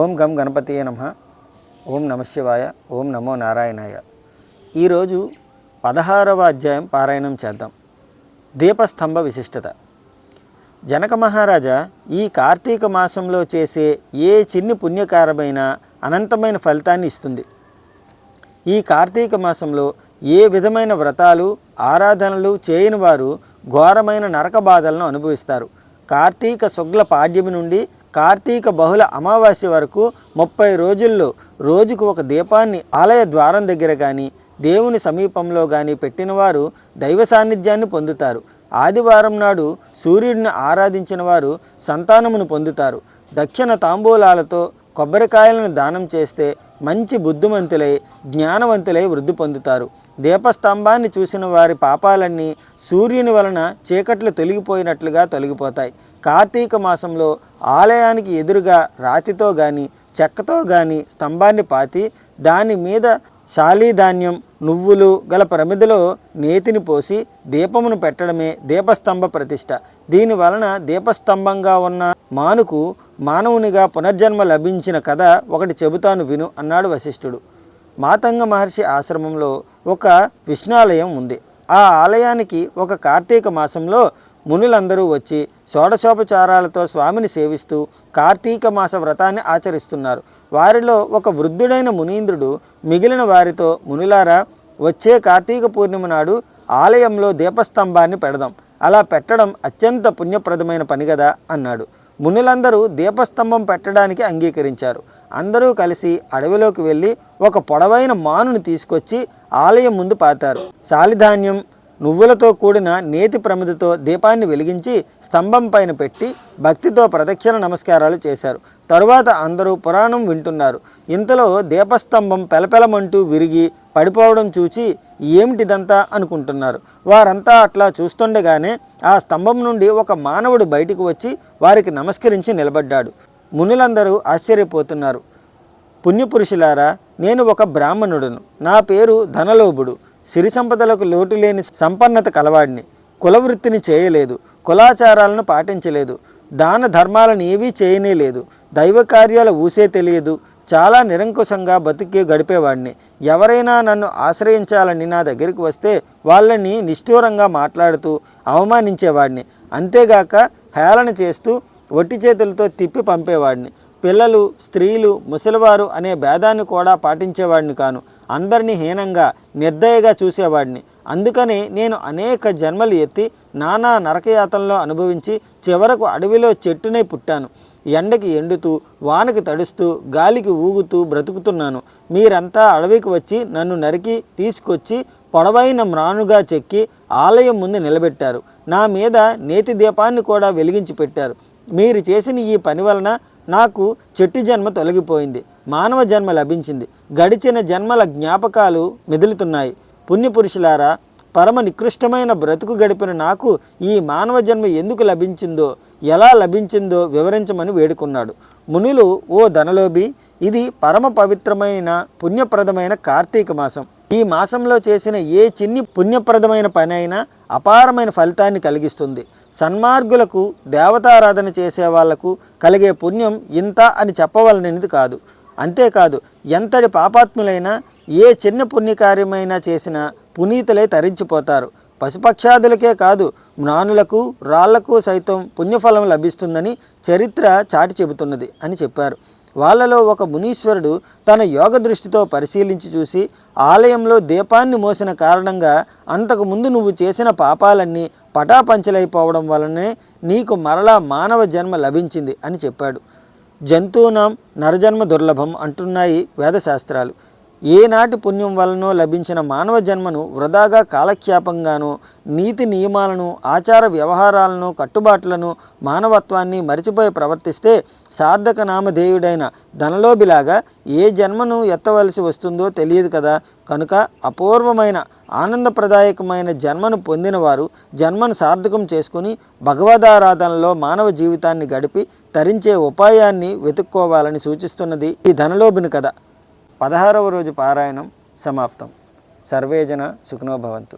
ఓం గం గణపతి నమ. ఓం నమశివాయ ఓం నమో నారాయణాయ. ఈరోజు పదహారవ అధ్యాయం పారాయణం చేద్దాం. దీపస్తంభ విశిష్టత. జనక మహారాజా ఈ కార్తీక మాసంలో చేసే ఏ చిన్ని పుణ్యకారమైన అనంతమైన ఫలితాన్ని ఇస్తుంది. ఈ కార్తీక మాసంలో ఏ విధమైన వ్రతాలు ఆరాధనలు చేయని వారు ఘోరమైన నరక బాధలను అనుభవిస్తారు. కార్తీక శుక్ల పాడ్యమి నుండి కార్తీక బహుళ అమావాస్య వరకు ముప్పై రోజుల్లో రోజుకు ఒక దీపాన్ని ఆలయ ద్వారం దగ్గర కానీ దేవుని సమీపంలో కానీ పెట్టిన వారు దైవ సాన్నిధ్యాన్ని పొందుతారు. ఆదివారం నాడు సూర్యుడిని ఆరాధించిన వారు సంతానమును పొందుతారు. దక్షిణ తాంబూలాలతో కొబ్బరికాయలను దానం చేస్తే మంచి బుద్ధిమంతులై జ్ఞానవంతులై వృద్ధి పొందుతారు. దీపస్తంభాన్ని చూసిన వారి పాపాలన్నీ సూర్యుని వలన చీకట్లు తొలగిపోయినట్లుగా తొలగిపోతాయి. కార్తీక మాసంలో ఆలయానికి ఎదురుగా రాతితో కానీ చెక్కతో కానీ స్తంభాన్ని పాతి దాని మీద శాలీధాన్యం నువ్వులు గల ప్రమిదలో నేతిని పోసి దీపమును పెట్టడమే దీపస్తంభ ప్రతిష్ట. దీని వలన దీపస్తంభంగా ఉన్న మానుకు మానవునిగా పునర్జన్మ లభించిన కథ ఒకటి చెబుతాను విను అన్నాడు వశిష్ఠుడు. మాతంగ మహర్షి ఆశ్రమంలో ఒక విష్ణాలయం ఉంది. ఆ ఆలయానికి ఒక కార్తీక మాసంలో మునులందరూ వచ్చి షోడశోపచారాలతో స్వామిని సేవిస్తూ కార్తీక మాస వ్రతాన్ని ఆచరిస్తున్నారు. వారిలో ఒక వృద్ధుడైన మునీంద్రుడు మిగిలిన వారితో మునులారా వచ్చే కార్తీక పూర్ణిమ నాడు ఆలయంలో దీపస్తంభాన్ని పెడదాం. అలా పెట్టడం అత్యంత పుణ్యప్రదమైన పని కదా అన్నాడు. మునులందరూ దీపస్తంభం పెట్టడానికి అంగీకరించారు. అందరూ కలిసి అడవిలోకి వెళ్ళి ఒక పొడవైన మానుని తీసుకొచ్చి ఆలయం ముందు పాతారు. సాలిధాన్యం నువ్వులతో కూడిన నేతి ప్రమిదతో దీపాన్ని వెలిగించి స్తంభం పైన పెట్టి భక్తితో ప్రదక్షిణ నమస్కారాలు చేశారు. తరువాత అందరూ పురాణం వింటున్నారు. ఇంతలో దీపస్తంభం పెలపెలమంటూ విరిగి పడిపోవడం చూచి ఏమిటిదంతా అనుకుంటున్నారు. వారంతా అట్లా చూస్తుండగానే ఆ స్తంభం నుండి ఒక మానవుడు బయటికి వచ్చి వారికి నమస్కరించి నిలబడ్డాడు. మునులందరూ ఆశ్చర్యపోతున్నారు. పుణ్యపురుషులారా నేను ఒక బ్రాహ్మణుడును. నా పేరు ధనలోభుడు. సిరి సంపదలకు లోటు లేని సంపన్నత కలవాడిని. కులవృత్తిని చేయలేదు. కులాచారాలను పాటించలేదు. దాన ధర్మాలను ఏవీ చేయనే లేదు దైవ కార్యాల ఊసే తెలియదు. చాలా నిరంకుశంగా బతికి గడిపేవాడిని ఎవరైనా నన్ను ఆశ్రయించాలని నా దగ్గరికి వస్తే వాళ్ళని నిష్ఠూరంగా మాట్లాడుతూ అవమానించేవాడిని అంతేగాక హేళన చేస్తూ ఒట్టి చేతులతో తిప్పి పంపేవాడిని పిల్లలు స్త్రీలు ముసలివారు అనే భేదాన్ని కూడా పాటించేవాడిని కాను. అందరినీ హీనంగా నిర్దయగా చూసేవాడిని అందుకని నేను అనేక జన్మలు ఎత్తి నానా నరకయాతనలో అనుభవించి చివరకు అడవిలో చెట్టునే పుట్టాను. ఎండకి ఎండుతూ వానకి తడుస్తూ గాలికి ఊగుతూ బ్రతుకుతున్నాను. మీరంతా అడవికి వచ్చి నన్ను నరికి తీసుకొచ్చి పొడవైన మ్రానుగా చెక్కి ఆలయం ముందు నిలబెట్టారు. నా మీద నేతి దీపాన్ని కూడా వెలిగించి పెట్టారు. మీరు చేసిన ఈ పని వలన నాకు చెట్టు జన్మ తొలగిపోయింది. మానవ జన్మ లభించింది. గడిచిన జన్మల జ్ఞాపకాలు మెదులుతున్నాయి. పుణ్యపురుషులారా పరమ నికృష్టమైన బ్రతుకు గడిపిన నాకు ఈ మానవ జన్మ ఎందుకు లభించిందో ఎలా లభించిందో వివరించమని వేడుకున్నాడు. మునులు ఓ ధనలోబి ఇది పరమ పవిత్రమైన పుణ్యప్రదమైన కార్తీక మాసం. ఈ మాసంలో చేసిన ఏ చిన్ని పుణ్యప్రదమైన పని అయినా అపారమైన ఫలితాన్ని కలిగిస్తుంది. సన్మార్గులకు దేవతారాధన చేసే వాళ్ళకు కలిగే పుణ్యం ఇంత అని చెప్పవలనది కాదు. అంతేకాదు ఎంతటి పాపాత్ములైనా ఏ చిన్న పుణ్యకార్యమైనా చేసినా పునీతులై తరించిపోతారు. పశుపక్షాదులకే కాదు జ్ఞానులకు రాళ్ళకు సైతం పుణ్యఫలం లభిస్తుందని చరిత్ర చాటి చెబుతున్నది అని చెప్పారు. వాళ్ళలో ఒక మునీశ్వరుడు తన యోగ దృష్టితో పరిశీలించి చూసి ఆలయంలో దీపాన్ని మోసిన కారణంగా అంతకుముందు నువ్వు చేసిన పాపాలన్నీ పటాపంచలైపోవడం వలనే నీకు మరలా మానవ జన్మ లభించింది అని చెప్పాడు. జంతువునాం నరజన్మ దుర్లభం అంటున్నాయి వేదశాస్త్రాలు. ఏనాటి పుణ్యం వలనో లభించిన మానవ జన్మను వృధాగా కాలక్షేపంగానో నీతి నియమాలను ఆచార వ్యవహారాలను కట్టుబాట్లను మానవత్వాన్ని మరిచిపోయి ప్రవర్తిస్తే సార్థక నామధేయుడైన ధనలోబిలాగా ఏ జన్మను ఎత్తవలసి వస్తుందో తెలియదు కదా. కనుక అపూర్వమైన ఆనందప్రదాయకమైన జన్మను పొందినవారు జన్మను సార్థకం చేసుకుని భగవదారాధనలో మానవ జీవితాన్ని గడిపి తరించే ఉపాయాన్ని వెతుక్కోవాలని సూచిస్తున్నది ఈ ధనలోబిని కథ. పదహారవ రోజు పారాయణం సమాప్తం. సర్వేజన సుఖనోభవంతు